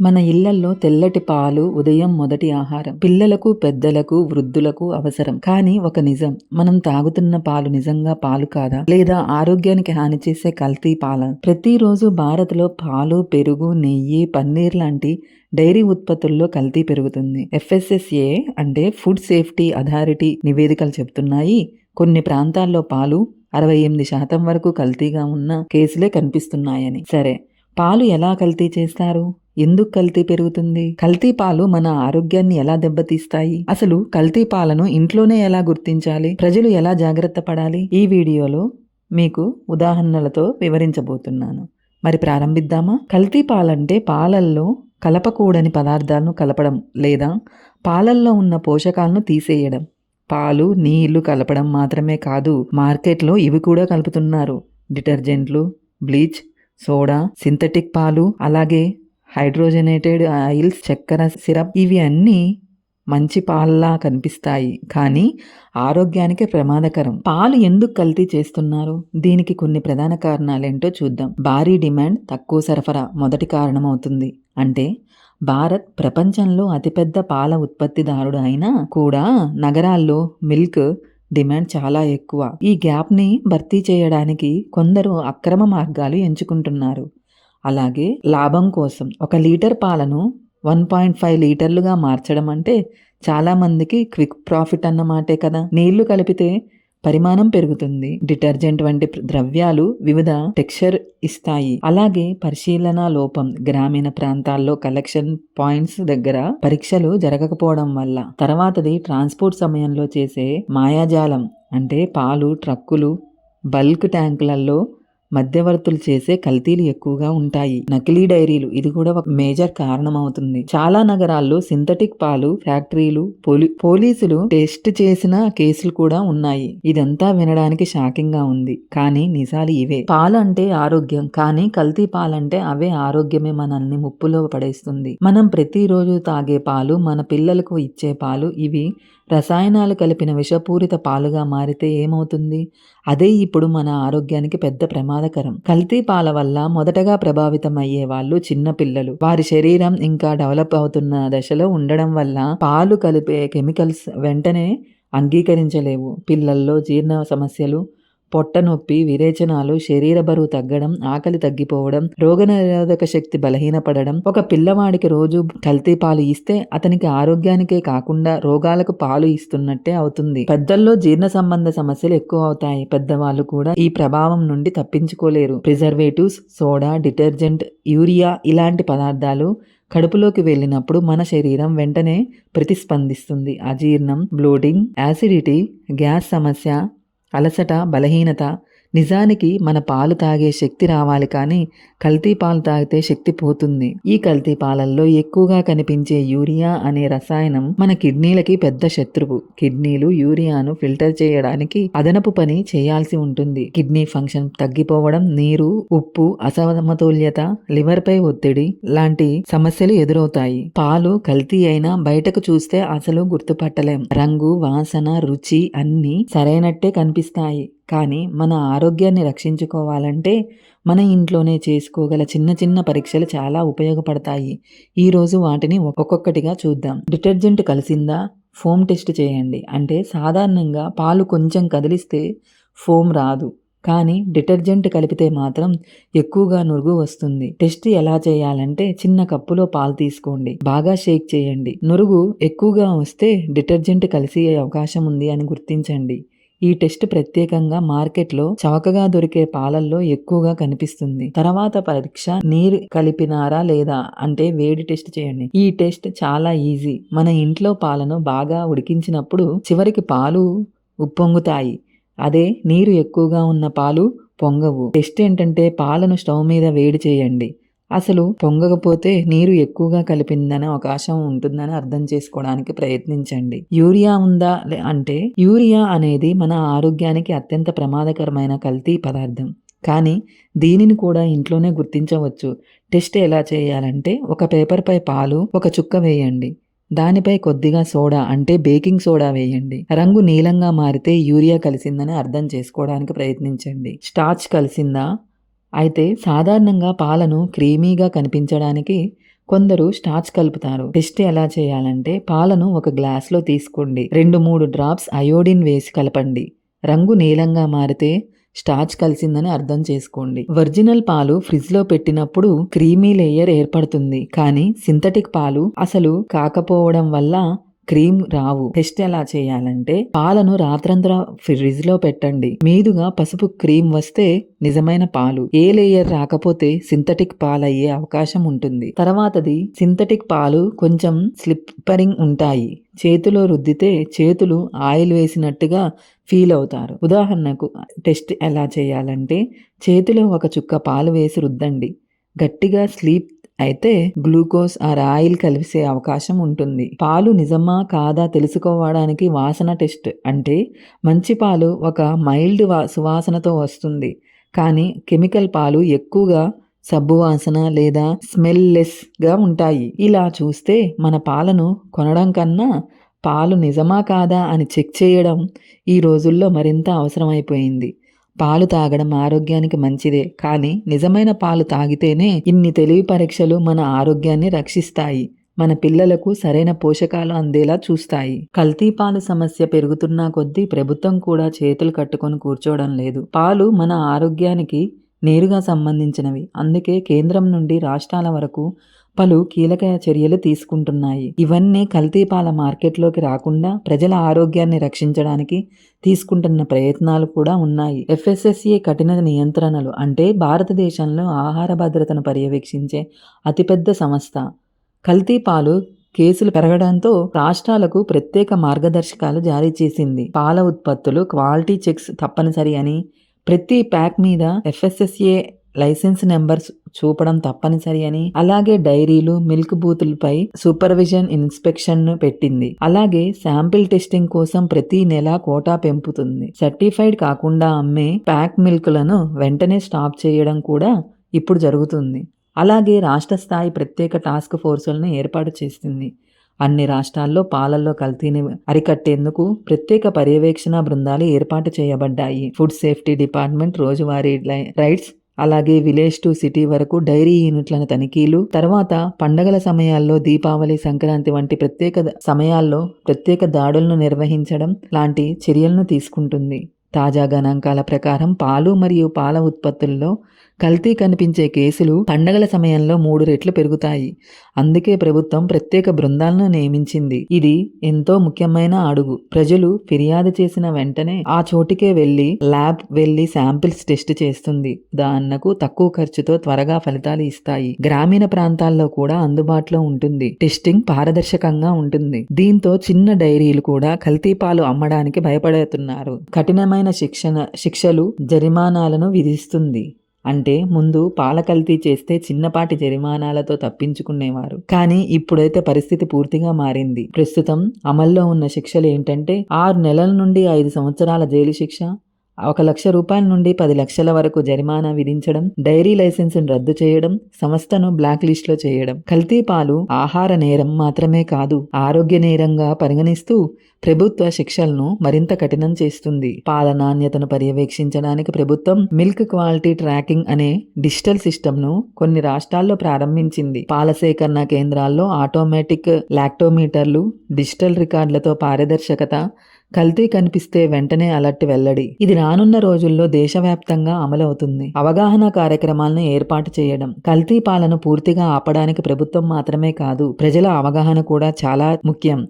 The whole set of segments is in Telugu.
మన ఇళ్ళల్లో తెల్లటి పాలు ఉదయం మొదటి ఆహారం. పిల్లలకు పెద్దలకు వృద్ధులకు అవసరం. కానీ ఒక నిజం మనం తాగుతున్న పాలు నిజంగా పాలు కాదా? లేదా ఆరోగ్యానికి హాని చేసే కల్తీ పాల? ప్రతిరోజు భారత్లో పాలు పెరుగు నెయ్యి పన్నీర్ లాంటి డైరీ ఉత్పత్తుల్లో కల్తీ పెరుగుతుంది. ఎఫ్ఎస్ఎస్ఏ అంటే ఫుడ్ సేఫ్టీ అథారిటీ నివేదికలు చెబుతున్నాయి. కొన్ని ప్రాంతాల్లో పాలు అరవై ఎనిమిది శాతం వరకు కల్తీగా ఉన్న కేసులే కనిపిస్తున్నాయని. సరే పాలు ఎలా కల్తీ చేస్తారు? ఎందుకు కల్తీ పెరుగుతుంది? కల్తీ పాలు మన ఆరోగ్యాన్ని ఎలా దెబ్బతీస్తాయి? అసలు కల్తీ పాలను ఇంట్లోనే ఎలా గుర్తించాలి? ప్రజలు ఎలా జాగ్రత్త పడాలి? ఈ వీడియోలో మీకు ఉదాహరణలతో వివరించబోతున్నాను. మరి ప్రారంభిద్దామా? కల్తీ పాలంటే పాలల్లో కలపకూడని పదార్థాలను కలపడం లేదా పాలల్లో ఉన్న పోషకాలను తీసేయడం. పాలు నీళ్ళు కలపడం మాత్రమే కాదు మార్కెట్లో ఇవి కూడా కలుపుతున్నారు. డిటర్జెంట్లు బ్లీచ్ సోడా సింథటిక్ పాలు అలాగే హైడ్రోజనేటెడ్ ఆయిల్స్ చక్కెర సిరప్ ఇవి అన్నీ మంచి పాల్లా కనిపిస్తాయి. కానీ ఆరోగ్యానికి ప్రమాదకరం. పాలు ఎందుకు కల్తీ చేస్తున్నారు? దీనికి కొన్ని ప్రధాన కారణాలేంటో చూద్దాం. భారీ డిమాండ్ తక్కువ సరఫరా మొదటి కారణమవుతుంది. అంటే భారత్ ప్రపంచంలో అతిపెద్ద పాల ఉత్పత్తిదారుడు అయినా కూడా నగరాల్లో మిల్క్ డిమాండ్ చాలా ఎక్కువ. ఈ గ్యాప్ని భర్తీ చేయడానికి కొందరు అక్రమ మార్గాలు ఎంచుకుంటున్నారు. అలాగే లాభం కోసం ఒక లీటర్ పాలను వన్ పాయింట్ ఫైవ్ లీటర్లుగా మార్చడం అంటే చాలామందికి క్విక్ ప్రాఫిట్ అన్నమాటే కదా. నీళ్ళు కలిపితే పరిమాణం పెరుగుతుంది. డిటర్జెంట్ వంటి ద్రవ్యాలు వివిధ టెక్స్చర్ ఇస్తాయి. అలాగే పరిశీలన లోపం గ్రామీణ ప్రాంతాల్లో కలెక్షన్ పాయింట్స్ దగ్గర పరీక్షలు జరగకపోవడం వల్ల తర్వాతది ట్రాన్స్పోర్ట్ సమయంలో చేసే మాయాజాలం అంటే పాలు ట్రక్కులు బల్క్ ట్యాంకులలో మధ్యవర్తులు చేసే కల్తీలు ఎక్కువగా ఉంటాయి. నకిలీ డైరీలు ఇది కూడా ఒక మేజర్ కారణం అవుతుంది చాలా నగరాల్లో సింథటిక్ పాలు ఫ్యాక్టరీలు పోలీసులు టెస్ట్ చేసిన కేసులు కూడా ఉన్నాయి. ఇదంతా వినడానికి షాకింగ్గా ఉంది. కానీ నిజాలు ఇవే. పాలంటే ఆరోగ్యం కానీ కల్తీ పాలంటే అవే ఆరోగ్యమే మనల్ని ముప్పులో పడేస్తుంది. మనం ప్రతిరోజు తాగే పాలు మన పిల్లలకు ఇచ్చే పాలు ఇవి రసాయనాలు కలిపిన విషపూరిత పాలుగా మారితే ఏమవుతుంది? అదే ఇప్పుడు మన ఆరోగ్యానికి పెద్ద ప్రమాదకరం. కల్తీ పాల వల్ల మొదటగా ప్రభావితం అయ్యే వాళ్ళు చిన్నపిల్లలు వారి శరీరం ఇంకా డెవలప్ అవుతున్న దశలో ఉండడం వల్ల పాలు కలిపే కెమికల్స్ వెంటనే అంగీకరించలేవు. పిల్లల్లో జీర్ణ సమస్యలు పొట్ట నొప్పి విరేచనాలు శరీర బరువు తగ్గడం ఆకలి తగ్గిపోవడం రోగనిరోధక శక్తి బలహీనపడడం. ఒక పిల్లవాడికి రోజు కల్తీ పాలు ఇస్తే అతనికి ఆరోగ్యానికే కాకుండా రోగాలకు పాలు ఇస్తున్నట్టే అవుతుంది. పెద్దల్లో జీర్ణ సంబంధ సమస్యలు ఎక్కువ అవుతాయి. పెద్దవాళ్ళు కూడా ఈ ప్రభావం నుండి తప్పించుకోలేరు. ప్రిజర్వేటివ్స్ సోడా డిటర్జెంట్ యూరియా ఇలాంటి పదార్థాలు కడుపులోకి వెళ్ళినప్పుడు మన శరీరం వెంటనే ప్రతిస్పందిస్తుంది. అజీర్ణం బ్లోటింగ్ యాసిడిటీ గ్యాస్ సమస్య అలసట బలహీనత నిజానికి మన పాలు తాగే శక్తి రావాలి కానీ కల్తీ పాలు తాగితే శక్తి పోతుంది. ఈ కల్తీ పాలల్లో ఎక్కువగా కనిపించే యూరియా అనే రసాయనం మన కిడ్నీలకి పెద్ద శత్రువు. కిడ్నీలు యూరియాను ఫిల్టర్ చేయడానికి అదనపు పని చేయాల్సి ఉంటుంది. కిడ్నీ ఫంక్షన్ తగ్గిపోవడం నీరు ఉప్పు అసమతుల్యత లివర్ పై ఒత్తిడి లాంటి సమస్యలు ఎదురవుతాయి. పాలు కల్తీ అయినా బయటకు చూస్తే అసలు గుర్తుపట్టలేం. రంగు వాసన రుచి అన్నీ సరైనట్టే కనిపిస్తాయి. కానీ మన ఆరోగ్యాన్ని రక్షించుకోవాలంటే మన ఇంట్లోనే చేసుకోగల చిన్న చిన్న పరీక్షలు చాలా ఉపయోగపడతాయి. ఈరోజు వాటిని ఒక్కొక్కటిగా చూద్దాం. డిటర్జెంట్ కలిసిందా? ఫోమ్ టెస్ట్ చేయండి. అంటే సాధారణంగా పాలు కొంచెం కదిలిస్తే ఫోమ్ రాదు. కానీ డిటర్జెంట్ కలిపితే మాత్రం ఎక్కువగా నురుగు వస్తుంది. టెస్ట్ ఎలా చేయాలంటే చిన్న కప్పులో పాలు తీసుకోండి. బాగా షేక్ చేయండి. నురుగు ఎక్కువగా వస్తే డిటర్జెంట్ కలిసి అవకాశం ఉంది అని గుర్తించండి. ఈ టెస్ట్ ప్రత్యేకంగా మార్కెట్లో చవకగా దొరికే పాలల్లో ఎక్కువగా కనిపిస్తుంది. తర్వాత పరీక్ష నీరు కలిపినారా లేదా అంటే వేడి టెస్ట్ చేయండి. ఈ టెస్ట్ చాలా ఈజీ. మన ఇంట్లో పాలను బాగా ఉడికించినప్పుడు చివరికి పాలు ఉప్పొంగుతాయి. అదే నీరు ఎక్కువగా ఉన్న పాలు పొంగవు. టెస్ట్ ఏంటంటే పాలను స్టవ్ మీద వేడి చేయండి. అసలు పొంగకపోతే నీరు ఎక్కువగా కలిపిందనే అవకాశం ఉంటుందని అర్థం చేసుకోవడానికి ప్రయత్నించండి. యూరియా ఉందా అంటే యూరియా అనేది మన ఆరోగ్యానికి అత్యంత ప్రమాదకరమైన కల్తీ పదార్థం. కానీ దీనిని కూడా ఇంట్లోనే గుర్తించవచ్చు. టెస్ట్ ఎలా చేయాలంటే ఒక పేపర్పై పాలు ఒక చుక్క వేయండి. దానిపై కొద్దిగా సోడా అంటే బేకింగ్ సోడా వేయండి. రంగు నీలంగా మారితే యూరియా కలిసిందని అర్థం చేసుకోవడానికి ప్రయత్నించండి. స్టార్చ్ కలిసిందా? అయితే సాధారణంగా పాలను క్రీమీగా కనిపించడానికి కొందరు స్టార్చ్ కలుపుతారు. టెస్ట్ ఎలా చేయాలంటే పాలను ఒక గ్లాస్లో తీసుకోండి. రెండు మూడు డ్రాప్స్ అయోడిన్ వేసి కలపండి. రంగు నీలంగా మారితే స్టార్చ్ కలిసిందని అర్థం చేసుకోండి. ఒరిజినల్ పాలు ఫ్రిడ్జ్లో పెట్టినప్పుడు క్రీమీ లేయర్ ఏర్పడుతుంది. కానీ సింథటిక్ పాలు అసలు కాకపోవడం వల్ల క్రీమ్ రావు. టెస్ట్ ఎలా చేయాలంటే పాలను రాత్రంతా ఫ్రిడ్జ్లో పెట్టండి. మీదుగా పసుపు క్రీమ్ వస్తే నిజమైన పాలు. ఏ లేయర్ రాకపోతే సింథటిక్ పాలు అయ్యే అవకాశం ఉంటుంది. తర్వాతది సింథటిక్ పాలు కొంచెం స్లిప్పరింగ్ ఉంటాయి. చేతిలో రుద్దితే చేతులు ఆయిల్ వేసినట్టుగా ఫీల్ అవుతారు. ఉదాహరణకు టెస్ట్ ఎలా చేయాలంటే చేతిలో ఒక చుక్క పాలు వేసి రుద్దండి. గట్టిగా స్లీప్ అయితే గ్లూకోజ్ ఆర్ ఆయిల్ కలిసే అవకాశం ఉంటుంది. పాలు నిజమా కాదా తెలుసుకోవడానికి వాసన టెస్ట్ అంటే మంచి పాలు ఒక మైల్డ్ వా సువాసనతో వస్తుంది. కానీ కెమికల్ పాలు ఎక్కువగా సబ్బు వాసన లేదా స్మెల్లెస్గా ఉంటాయి. ఇలా చూస్తే మన పాలను కొనడం కన్నా పాలు నిజమా కాదా అని చెక్ చేయడం ఈ రోజుల్లో మరింత అవసరమైపోయింది. పాలు తాగడం ఆరోగ్యానికి మంచిదే. కానీ నిజమైన పాలు తాగితేనే ఇన్ని తెలివి పరీక్షలు మన ఆరోగ్యాన్ని రక్షిస్తాయి. మన పిల్లలకు సరైన పోషకాలు అందేలా చూస్తాయి. కల్తీ పాలు సమస్య పెరుగుతున్న కొద్దీ ప్రభుత్వం కూడా చేతులు కట్టుకొని కూర్చోవడం లేదు. పాలు మన ఆరోగ్యానికి నేరుగా సంబంధించినవి. అందుకే కేంద్రం నుండి రాష్ట్రాల వరకు పలు కీలక చర్యలు తీసుకుంటున్నాయి. ఇవన్నీ కల్తీపాల మార్కెట్లోకి రాకుండా ప్రజల ఆరోగ్యాన్ని రక్షించడానికి తీసుకుంటున్న ప్రయత్నాలు కూడా ఉన్నాయి. ఎఫ్ఎస్ఎస్ఏ కఠిన నియంత్రణలు అంటే భారతదేశంలో ఆహార భద్రతను పర్యవేక్షించే అతిపెద్ద సంస్థ. కల్తీపాలు కేసులు పెరగడంతో రాష్ట్రాలకు ప్రత్యేక మార్గదర్శకాలు జారీ చేసింది. పాల ఉత్పత్తులు క్వాలిటీ చెక్స్ తప్పనిసరి అని ప్రతి ప్యాక్ మీద ఎఫ్ఎస్ఎస్ఏ లైసెన్స్ నెంబర్స్ చూపడం తప్పనిసరి అని. అలాగే డైరీలు మిల్క్ బూతులపై సూపర్విజన్ ఇన్స్పెక్షన్ను పెట్టింది. అలాగే శాంపిల్ టెస్టింగ్ కోసం ప్రతి నెల కోటా పెంపుతుంది. సర్టిఫైడ్ కాకుండా అమ్మే ప్యాక్ మిల్క్లను వెంటనే స్టాప్ చేయడం కూడా ఇప్పుడు జరుగుతుంది. అలాగే రాష్ట్ర స్థాయి ప్రత్యేక టాస్క్ ఫోర్సులను ఏర్పాటు చేస్తుంది అన్ని రాష్ట్రాల్లో పాలల్లో కల్తీని అరికట్టేందుకు ప్రత్యేక పర్యవేక్షణ బృందాలు ఏర్పాటు చేయబడ్డాయి. ఫుడ్ సేఫ్టీ డిపార్ట్మెంట్ రోజువారీ రైట్స్ అలాగే విలేజ్ టు సిటీ వరకు డైరీ యూనిట్లను తనిఖీలు తర్వాత పండగల సమయాల్లో దీపావళి సంక్రాంతి వంటి ప్రత్యేక సమయాల్లో ప్రత్యేక దాడులను నిర్వహించడం లాంటి చర్యలను తీసుకుంటుంది. తాజా గణాంకాల ప్రకారం పాలు మరియు పాల ఉత్పత్తుల్లో కల్తీ కనిపించే కేసులు పండగల సమయంలో మూడు రెట్లు పెరుగుతాయి. అందుకే ప్రభుత్వం ప్రత్యేక బృందాలను నియమించింది. ఇది ఎంతో ముఖ్యమైన అడుగు. ప్రజలు ఫిర్యాదు చేసిన వెంటనే ఆ చోటికే వెళ్ళి ల్యాబ్ వెళ్ళి శాంపిల్స్ టెస్ట్ చేస్తుంది. ఉదాహరణకు తక్కువ ఖర్చుతో త్వరగా ఫలితాలు ఇస్తాయి. గ్రామీణ ప్రాంతాల్లో కూడా అందుబాటులో ఉంటుంది. టెస్టింగ్ పారదర్శకంగా ఉంటుంది. దీంతో చిన్న డైరీలు కూడా కల్తీ పాలు అమ్మడానికి భయపడుతున్నారు. కఠినమైన శిక్షణ శిక్షలు జరిమానాలను విధిస్తుంది. అంటే ముందు పాల కల్తీ చేస్తే చిన్నపాటి జరిమానాలతో తప్పించుకునేవారు. కానీ ఇప్పుడైతే పరిస్థితి పూర్తిగా మారింది. ప్రస్తుతం అమల్లో ఉన్న శిక్షలు ఏంటంటే ఆరు నెలల నుండి ఐదు సంవత్సరాల జైలు శిక్ష ఒక లక్ష రూపాయల నుండి పది లక్షల వరకు జరిమానా విధించడం డైరీ లైసెన్స్ను రద్దు చేయడం సంస్థను బ్లాక్ లిస్ట్లో చేయడం. కల్తీ పాలు ఆహార నేరం మాత్రమే కాదు ఆరోగ్య నేరంగా పరిగణిస్తూ ప్రభుత్వ శిక్షలను మరింత కఠినం చేస్తుంది. పాల నాణ్యతను పర్యవేక్షించడానికి ప్రభుత్వం మిల్క్ క్వాలిటీ ట్రాకింగ్ అనే డిజిటల్ సిస్టమ్ను కొన్ని రాష్ట్రాల్లో ప్రారంభించింది. పాల సేకరణ కేంద్రాల్లో ఆటోమేటిక్ లాక్టోమీటర్లు డిజిటల్ రికార్డులతో పారదర్శకత కల్తీ కనిపిస్తే వెంటనే అలర్ట్ వెల్లడి. ఇది రానున్న రోజుల్లో దేశవ్యాప్తంగా అమలవుతుంది. అవగాహన కార్యక్రమాలను ఏర్పాటు చేయడం కల్తీ పాలను పూర్తిగా ఆపడానికి ప్రభుత్వం మాత్రమే కాదు ప్రజల అవగాహన కూడా చాలా ముఖ్యం.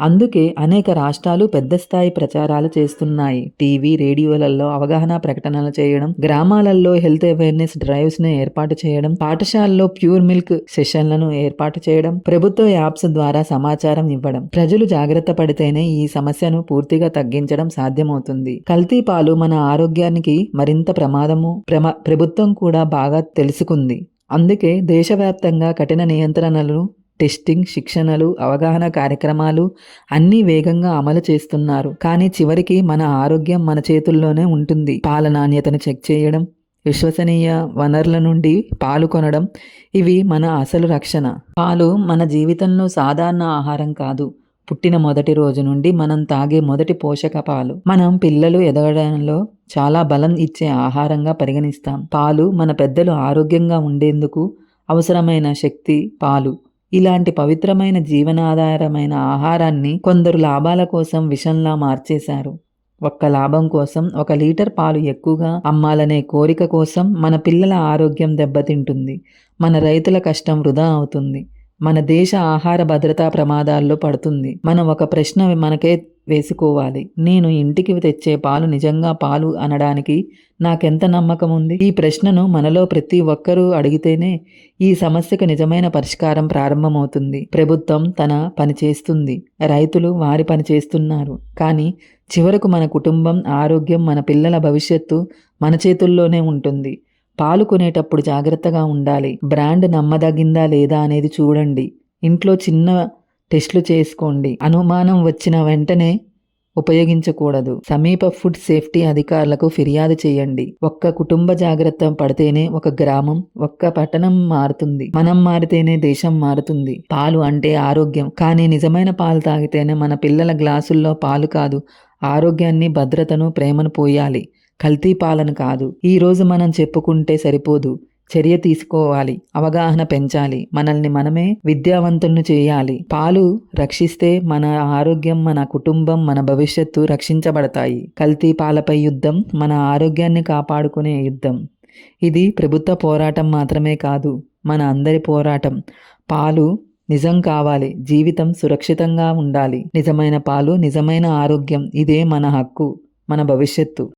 అందుకే అనేక రాష్ట్రాలు పెద్ద స్థాయి ప్రచారాలు చేస్తున్నాయి. టీవీ రేడియోలలో అవగాహన ప్రకటనలు చేయడం గ్రామాలలో హెల్త్ అవేర్నెస్ డ్రైవ్స్ను ఏర్పాటు చేయడం పాఠశాలలో ప్యూర్ మిల్క్ సెషన్లను ఏర్పాటు చేయడం ప్రభుత్వ యాప్స్ ద్వారా సమాచారం ఇవ్వడం. ప్రజలు జాగ్రత్త పడితేనే ఈ సమస్యను పూర్తిగా తగ్గించడం సాధ్యమవుతుంది. కల్తీ పాలు మన ఆరోగ్యానికి మరింత ప్రమాదము ప్రమా ప్రభుత్వం కూడా బాగా తెలుసుకుంది. అందుకే దేశవ్యాప్తంగా కఠిన నియంత్రణలు టెస్టింగ్ శిక్షణలు అవగాహన కార్యక్రమాలు అన్నీ వేగంగా అమలు చేస్తున్నారు. కానీ చివరికి మన ఆరోగ్యం మన చేతుల్లోనే ఉంటుంది. పాల నాణ్యతను చెక్ చేయడం విశ్వసనీయ వనరుల నుండి పాలు కొనడం ఇవి మన అసలు రక్షణ. పాలు మన జీవితంలో సాధారణ ఆహారం కాదు. పుట్టిన మొదటి రోజు నుండి మనం తాగే మొదటి పోషక పాలు. మనం పిల్లలు ఎదగడంలో చాలా బలం ఇచ్చే ఆహారంగా పరిగణిస్తాం. పాలు మన పెద్దలు ఆరోగ్యంగా ఉండేందుకు అవసరమైన శక్తి పాలు. ఇలాంటి పవిత్రమైన జీవనాధారమైన ఆహారాన్ని కొందరు లాభాల కోసం విషంలా మార్చేశారు. ఒక్క లాభం కోసం ఒక లీటర్ పాలు ఎక్కువగా అమ్మాలనే కోరిక కోసం మన పిల్లల ఆరోగ్యం దెబ్బతింటుంది. మన రైతుల కష్టం వృధా అవుతుంది. మన దేశ ఆహార భద్రతా ప్రమాదాల్లో పడుతుంది. మనం ఒక ప్రశ్న మనకే వేసుకోవాలి. నేను ఇంటికి తెచ్చే పాలు నిజంగా పాలు అనడానికి నాకెంత నమ్మకం ఉంది? ఈ ప్రశ్నను మనలో ప్రతి ఒక్కరూ అడిగితేనే ఈ సమస్యకు నిజమైన పరిష్కారం ప్రారంభమవుతుంది. ప్రభుత్వం తన పని చేస్తుంది. రైతులు వారి పని చేస్తున్నారు. కానీ చివరకు మన కుటుంబం ఆరోగ్యం మన పిల్లల భవిష్యత్తు మన చేతుల్లోనే ఉంటుంది. పాలు కొనేటప్పుడు జాగ్రత్తగా ఉండాలి. బ్రాండ్ నమ్మదగిందా లేదా అనేది చూడండి. ఇంట్లో చిన్న టెస్టులు చేసుకోండి. అనుమానం వచ్చిన వెంటనే ఉపయోగించకూడదు. సమీప ఫుడ్ సేఫ్టీ అధికారులకు ఫిర్యాదు చేయండి. ఒక్క కుటుంబ జాగ్రత్త పడితేనే ఒక గ్రామం ఒక్క పట్టణం మారుతుంది. మనం మారితేనే దేశం మారుతుంది. పాలు అంటే ఆరోగ్యం. కానీ నిజమైన పాలు తాగితేనే మన పిల్లల గ్లాసుల్లో పాలు కాదు ఆరోగ్యాన్ని భద్రతను ప్రేమను పోయాలి. కల్తీ పాలన కాదు. ఈరోజు మనం చెప్పుకుంటే సరిపోదు. చర్య తీసుకోవాలి. అవగాహన పెంచాలి. మనల్ని మనమే విద్యావంతులను చేయాలి. పాలు రక్షిస్తే మన ఆరోగ్యం మన కుటుంబం మన భవిష్యత్తు రక్షించబడతాయి. కల్తీ పాలపై యుద్ధం మన ఆరోగ్యాన్ని కాపాడుకునే యుద్ధం. ఇది ప్రభుత్వ పోరాటం మాత్రమే కాదు మన అందరి పోరాటం. పాలు నిజం కావాలి. జీవితం సురక్షితంగా ఉండాలి. నిజమైన పాలు నిజమైన ఆరోగ్యం. ఇదే మన హక్కు మన భవిష్యత్తు.